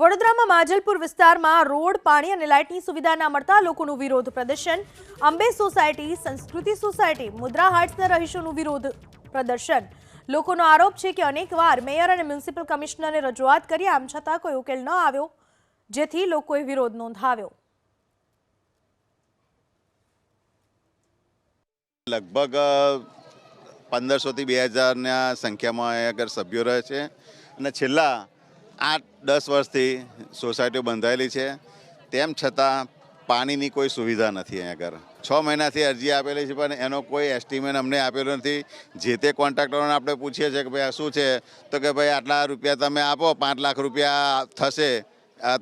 વડોદરામાં માજલપુર વિસ્તારમાં રોડ, પાણી અને લાઇટની સુવિધા ના મળતા લોકોનું વિરોધ પ્રદર્શન. અંબે સોસાયટી, સંસ્કૃતિ સોસાયટી, મુદ્રા હાર્ટ્સના રહીશોનું વિરોધ પ્રદર્શન. લોકોનો આરોપ છે કે અનેકવાર મેયર અને મ્યુનિસિપલ કમિશનરને રજૂઆત કરી, આમ છતાં કોઈ ઉકેલ ન આવ્યો, જેથી લોકોએ વિરોધ નોંધાવ્યો. લગભગ પંદરસોથી બે હજારના સંખ્યામાં આગળ સભ્યો રહે છે. અને છેલ્લા આઠ, દસ વર્ષથી સોસાયટીઓ બંધાયેલી છે. તેમ છતાં પાણીની કોઈ સુવિધા નથી અહીંયા આગળ. છ મહિનાથી અરજી આપેલી છે, પણ એનો કોઈ એસ્ટિમેટ અમને આપેલો નથી. જે તે કોન્ટ્રાક્ટરોને આપણે પૂછીએ છીએ કે ભાઈ આ શું છે? તો કે ભાઈ આટલા રૂપિયા તમે આપો, પાંચ લાખ રૂપિયા થશે.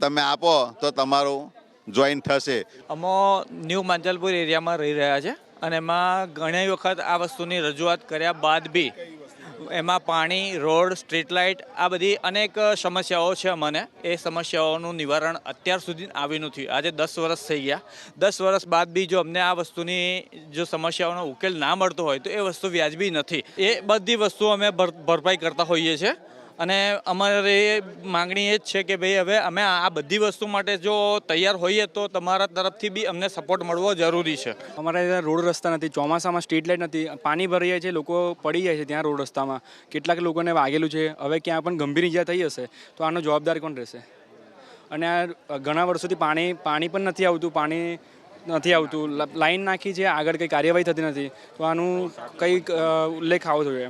તમે આપો, તો તમારું જોઈન થશે. અમો ન્યૂ માંજલપુર એરિયામાં રહી રહ્યા છે, અને એમાં ઘણી વખત આ વસ્તુની રજૂઆત કર્યા બાદ બી એમાં પાણી, રોડ, સ્ટ્રીટ લાઇટ, આ બધી અનેક સમસ્યાઓ છે મને એ સમસ્યાઓનું નિવારણ અત્યાર સુધી આવ્યું નથી. આજે દસ વર્ષ થઈ ગયા. દસ વર્ષ બાદ બી જો અમને આ વસ્તુની જો સમસ્યાઓનો ઉકેલ ના મળતો હોય તો એ વસ્તુ વ્યાજબી નથી. એ બધી વસ્તુઓ અમે ભર, ભરપાઈ કરતા હોઈએ છીએ. અને અમારે માંગણી એ જ છે કે ભાઈ હવે અમે આ બધી વસ્તુ માટે જો તૈયાર હોઈએ તો તમારા તરફથી બી અમને સપોર્ટ મળવો જરૂરી છે. અમારા ત્યાં રોડ રસ્તા નથી, ચોમાસામાં સ્ટ્રીટ લાઇટ નથી, પાણી ભરી જાય છે, લોકો પડી જાય છે ત્યાં રોડ રસ્તામાં. કેટલાક લોકોને વાગેલું છે, હવે ક્યાં પણ ગંભીર ઈજા થઈ હશે, તો આનો જવાબદાર કોણ રહેશે? અને આ ઘણા વર્ષોથી પાણી પાણી પણ નથી આવતું, પાણી નથી આવતું. લાઈન નાખી છે, આગળ કંઈ કાર્યવાહી થતી નથી, તો આનું કંઈક ઉલ્લેખ આવવો જોઈએ.